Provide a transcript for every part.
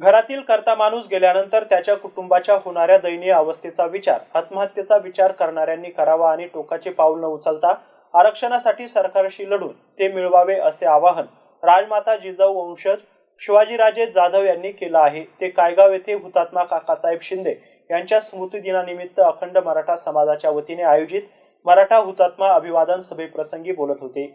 घरातील करता माणूस गेल्यानंतर त्याच्या कुटुंबाच्या होणाऱ्या दयनीय अवस्थेचा विचार आत्महत्येचा विचार करणाऱ्यांनी करावा आणि टोकाचे पाऊल न उचलता आरक्षणासाठी सरकारशी लढून ते मिळवावे असे आवाहन राजमाता जिजाऊ वंशज शिवाजीराजे जाधव यांनी केलं आहे. ते कायगाव येथे हुतात्मा काकासाहेब शिंदे यांच्या स्मृतिदिनानिमित्त अखंड मराठा समाजाच्या वतीने आयोजित मराठा हुतात्मा अभिवादन सभेप्रसंगी बोलत होते.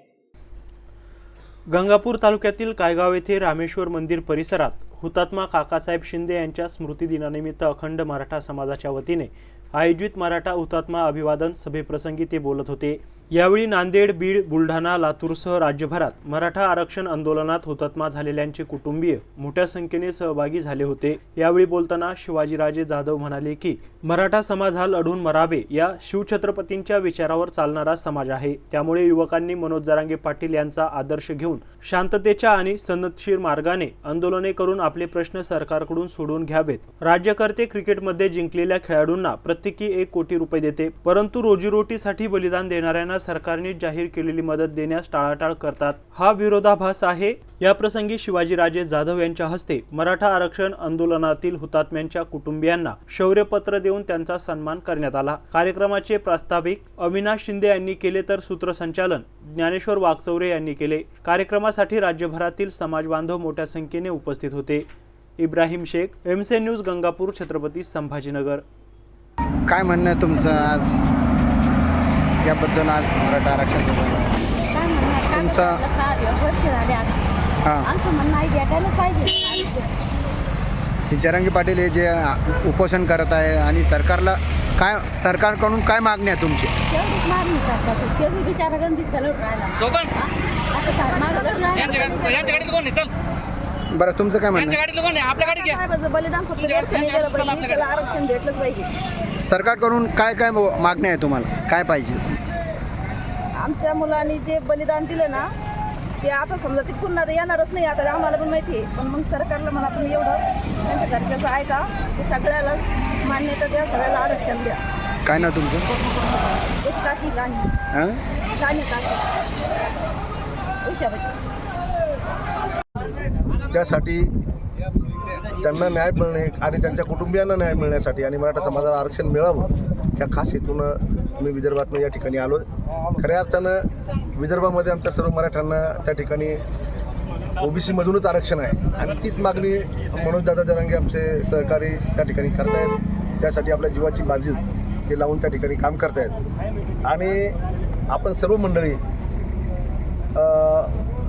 गंगापूर तालुक्यातील कायगाव येथे रामेश्वर मंदिर परिसरात हुतात्मा काकासाहेब शिंदे यांच्या स्मृतिदिनानिमित्त अखंड मराठा समाजाच्या वतीने आयोजित मराठा हुतात्मा अभिवादन सभेप्रसंगी ते बोलत होते. यावेळी नांदेड बीड बुलढाणा लातूरसह राज्यभरात मराठा आरक्षण आंदोलनात हुतात्मा झालेल्यांचे कुटुंबीय मोठ्या संख्येने सहभागी झाले होते. यावेळी बोलताना शिवाजीराजे जाधव म्हणाले की मराठा समाज हा लढून मरावे या शिवछत्रपतींच्या विचारावर चालणारा समाज आहे. त्यामुळे युवकांनी मनोज जरांगे पाटील यांचा आदर्श घेऊन शांततेच्या आणि सनदशीर मार्गाने आंदोलने करून आपले प्रश्न सरकारकडून सोडवून घ्यावेत. राज्यकर्ते क्रिकेटमध्ये जिंकलेल्या खेळाडूंना प्रत्येकी एक कोटी रुपये देते. परंतु रोजीरोटीसाठी बलिदान देणाऱ्यांना सरकारने जाहीर केलेली मदत देण्यास टाळाटाळ करतात. हा विरोधाभास आहे. याप्रसंगी शिवाजीराजे जाधव यांच्या हस्ते मराठा आरक्षण आंदोलनातील हुतात्म्यांच्या कुटुंबियांना शौर्यपत्र देऊन त्यांचा सन्मान करण्यात आला. कार्यक्रमाचे प्रास्ताविक अविनाश शिंदे यांनी केले तर सूत्रसंचालन ज्ञानेश्वर वाकचौरे यांनी केले. कार्यक्रमासाठी राज्यभरातील समाज बांधव मोठ्या संख्येने उपस्थित होते. इब्राहिम शेख एमसे न्यूज गंगापूर छत्रपती संभाजीनगर. काय म्हणणं तुमचं आज? याबद्दल आज मराठा आरक्षण तुमचा- वर्ष झाले आता हां. आमचं म्हणणं आहे भेटायला पाहिजे. जरांगी पाटील हे जे उपोषण करत आहे आणि सरकारला काय सरकारकडून काय मागणी आहे तुमची? मागणी करतात. राहिला. बरं तुमचं काय म्हणणं? कोण आहे? आपल्या गाडीत घ्या. साहेबाचं बलिदान फक्त गेलं पाहिजे त्याला आरक्षण भेटलंच पाहिजे. सरकारकडून काय काय मागणी आहे तुम्हाला? काय पाहिजे? आमच्या मुलांनी जे बलिदान दिलं ना ते आता समजा ते पुन्हा तर येणारच नाही आता आम्हाला पण माहिती आहे. पण मग सरकारला म्हणा तुम्ही एवढं त्यांच्या घरच्याचं ऐका ते सगळ्याला मान्यता द्या सगळ्याला आरक्षण द्या. काय ना तुमचं? याची काकी गाणी. हां? गाणी काकी ईशाबाई. त्यासाठी त्यांना न्याय मिळणे आणि त्यांच्या कुटुंबियांना न्याय मिळण्यासाठी आणि मराठा समाजाला आरक्षण मिळावं या खास हेतूनं मी विदर्भातनं या ठिकाणी आलो आहे खऱ्या अर्थानं विदर्भामध्ये आमच्या सर्व मराठ्यांना त्या ठिकाणी ओबीसीमधूनच आरक्षण आहे. आणि तीच मागणी मनोजदादा जरांगे आमचे सहकारी त्या ठिकाणी करतायत. त्यासाठी आपल्या जीवाची बाजी ते लावून त्या ठिकाणी काम करतायत. आणि आपण सर्व मंडळी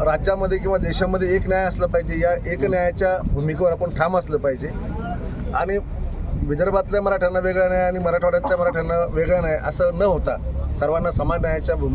राज्यामध्ये किंवा देशामध्ये एक न्याय असला पाहिजे. या एक न्यायाच्या भूमिकेवर आपण ठाम असलं पाहिजे. आणि विदर्भातल्या मराठ्यांना वेगळा न्याय आणि मराठवाड्यातल्या मराठ्यांना वेगळा न्याय असं न होता सर्वांना समान न्यायाच्या भूमी